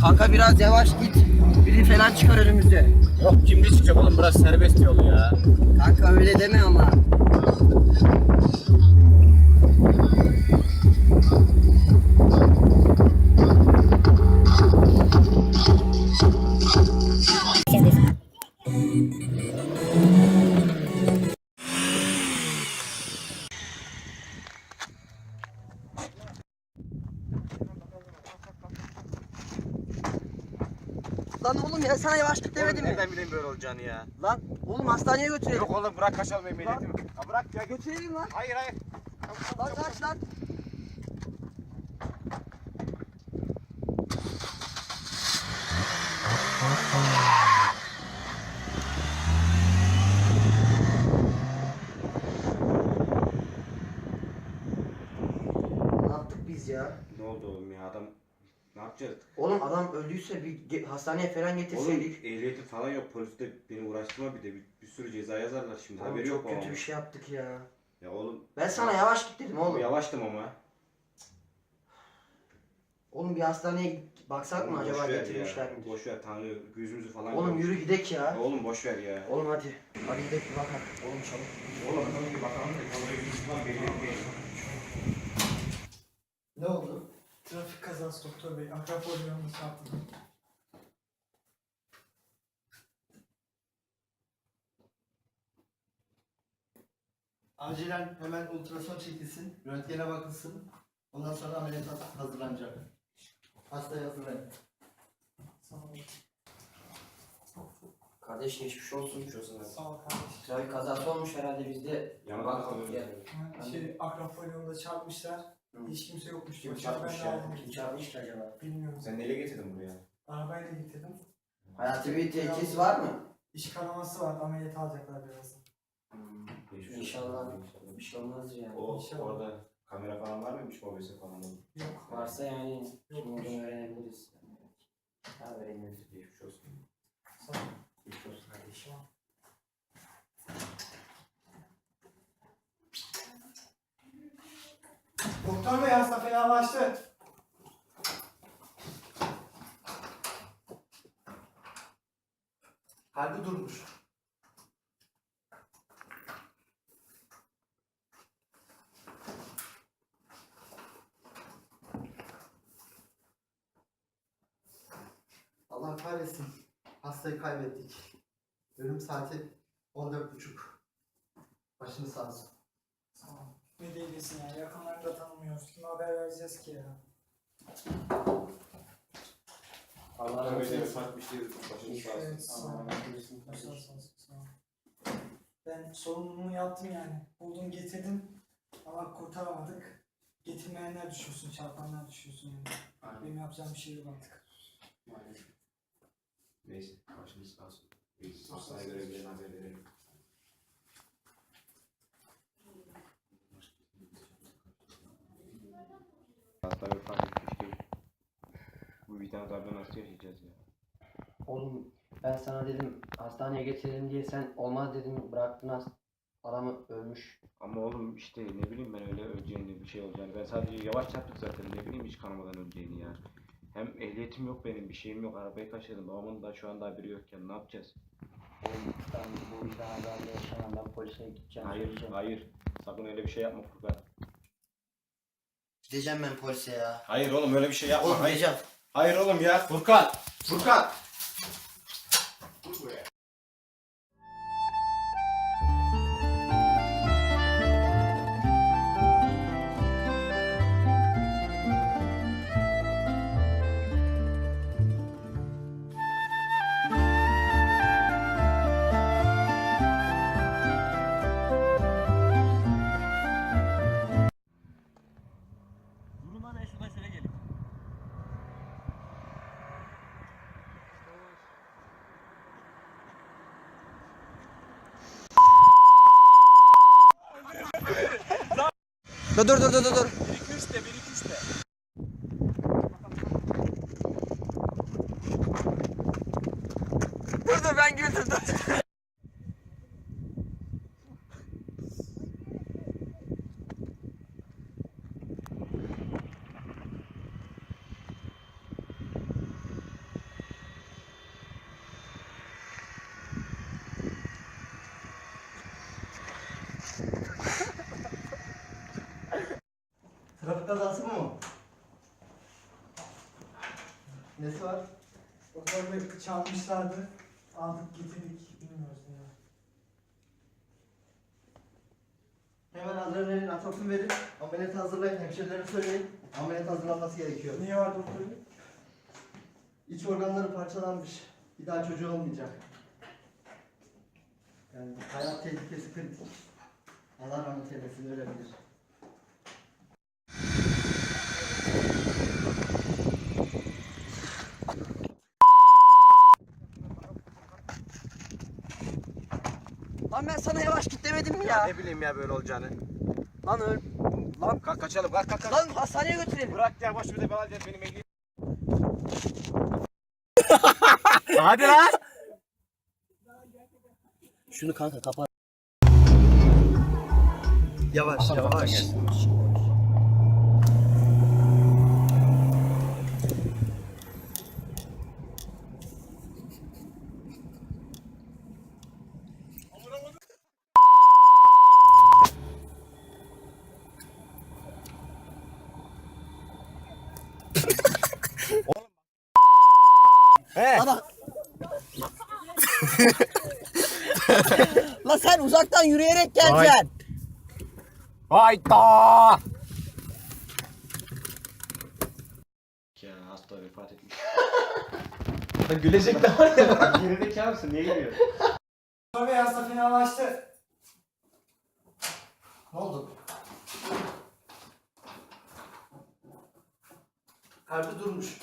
Kanka biraz yavaş git. Biri falan çıkar önümüze. Yok kimli çıkacak oğlum burası serbest yol ya. Kanka öyle deme ama. Ya sana yavaş git demedim mi? Nereden bileyim böyle olacağını ya. Lan oğlum hastaneye götürelim. Yok oğlum bırak kaçalım ehliyetimi. Ya bırak ya götür. Götürelim lan. Hayır hayır. Lan kaç lan. Ne yaptık biz ya? Ne oldu oğlum ya adam ne yapacağız? Oğlum adam öldüyse bir ge- hastaneye falan Oğlum getirseydik. ehliyetim falan yok polis de beni uğraştırma bir de bir, bir sürü ceza yazarlar şimdi Oğlum haberi çok yok kötü o. bir şey yaptık ya. Ya oğlum. Ben sana yavaş git dedim oğlum. Yavaştım ama. Oğlum bir hastaneye git- baksak mı Oğlum acaba boş ver getirmişler ya. mi? Boş ver Tanrı yüzümüzü falan Oğlum yürü gidek ya. Ya Oğlum boş ver ya. Oğlum hadi. Hadi gidelim bir bakalım. Oğlum çabuk. Oğlum bakalım bir bakalım da Tanrı yüzümüzü falan belli Ne oldu? Trafik kazası doktor bey. Akrap çarptım. Acilen hemen ultrason çekilsin, röntgene bakılsın. Ondan sonra ameliyat hazırlanacak. Hastayı hazırlayın. Sağ ol. Kardeş geçmiş olsun. Şurasına. Sağ ol kardeş. Trafik kazası olmuş herhalde bizde. Yana Bak, bakalım. gel. Ha, Şey, akrap çarpmışlar. Hiç kimse yokmuş. Kim Başka çarpmış ben de ya? aldım. Kim çarpmış ki acaba? Bilmiyorum. Sen neyle getirdin buraya? Arabayla getirdim. Hayati bir tehlikesi var mı? İş kanaması var. Ameliyat alacaklar birazdan. Geçmiş İnşallah olsun. bir şey olmaz yani. O İnşallah. orada kamera falan var mıymış mobese falan? Yok. Varsa yani kim olduğunu öğrenebiliriz. Ha öğrenebiliriz. Geçmiş olsun. Sağ ol. Geçmiş olsun kardeşim. Doktor fenalaştı. Kalbi durmuş. Allah kahretsin. Hastayı kaybettik. Ölüm saati 14.30. Başınız sağ olsun. Sağ ol. Ne değilsin ya. Yakınlarını da tanımıyoruz. Kime haber vereceğiz ki ya? Allah razı olsun. fark bir şey başınız sağ olsun. Evet, sağ ol. Olsun. Sağ ol, sağ ol, sağ ol. Ben sorumluluğumu yaptım yani. Buldum getirdim ama kurtaramadık. Getirmeyenler düşüyorsun, çarpanlar düşüyorsun yani. Aynen. Benim yapacağım bir şey yok artık. Maalesef. Neyse başınız sağ olsun. Biz hastaneye göre haber verelim. Hatta bir fark etmiş Bu bir tane darbe nasıl yaşayacağız ya? Oğlum ben sana dedim hastaneye getirelim diye sen olmaz dedim bıraktın hast adamı ölmüş. Ama oğlum işte ne bileyim ben öyle öleceğini bir şey olacağını. Ben sadece yavaş çarptık zaten ne bileyim hiç kanamadan öleceğini ya. Hem ehliyetim yok benim bir şeyim yok arabayı kaçırdım babamın da şu anda haberi yokken ne yapacağız? Oğlum ben bu daha ben de yaşamam ben polise gideceğim. Hayır söyleyeceğim. hayır sakın öyle bir şey yapma Furkan. Gideceğim ben polise ya. Hayır oğlum öyle bir şey yapma. Oğlum hayır. gideceğim. Hayır oğlum ya Furkan. Furkan. Dur dur dur dur dur. Dur dur ben güldüm dur. Nesi var? Doktorda çalmışlardı. Aldık getirdik. Bilmiyoruz ne. Hemen adrenalin atropin verin. Ameliyat hazırlayın. Hemşirilere söyleyin. Ameliyat hazırlanması gerekiyor. Niye var doktorun? İç organları parçalanmış. Bir daha çocuğu olmayacak. Yani hayat tehlikesi kritik. Allah rahmet eylesin ölebilir. Lan ben sana yavaş git demedim mi ya? Ne bileyim ya böyle olacağını. Lan öl. Lan. Kalk kaçalım kalk kalk kalk. Lan hastaneye götürelim. Bırak ya boş ver de falan benim ehliyetim. Hadi lan. Şunu kanka kapat. Yavaş yavaş. Lan sen uzaktan yürüyerek geleceksin. Hayda. Ya hasta vefat etmiş. Gülecek de var ya. Gerideki mısın? Niye gülüyorsun? Doktor Bey hasta fenalaştı. Ne oldu? Kalbi durmuş.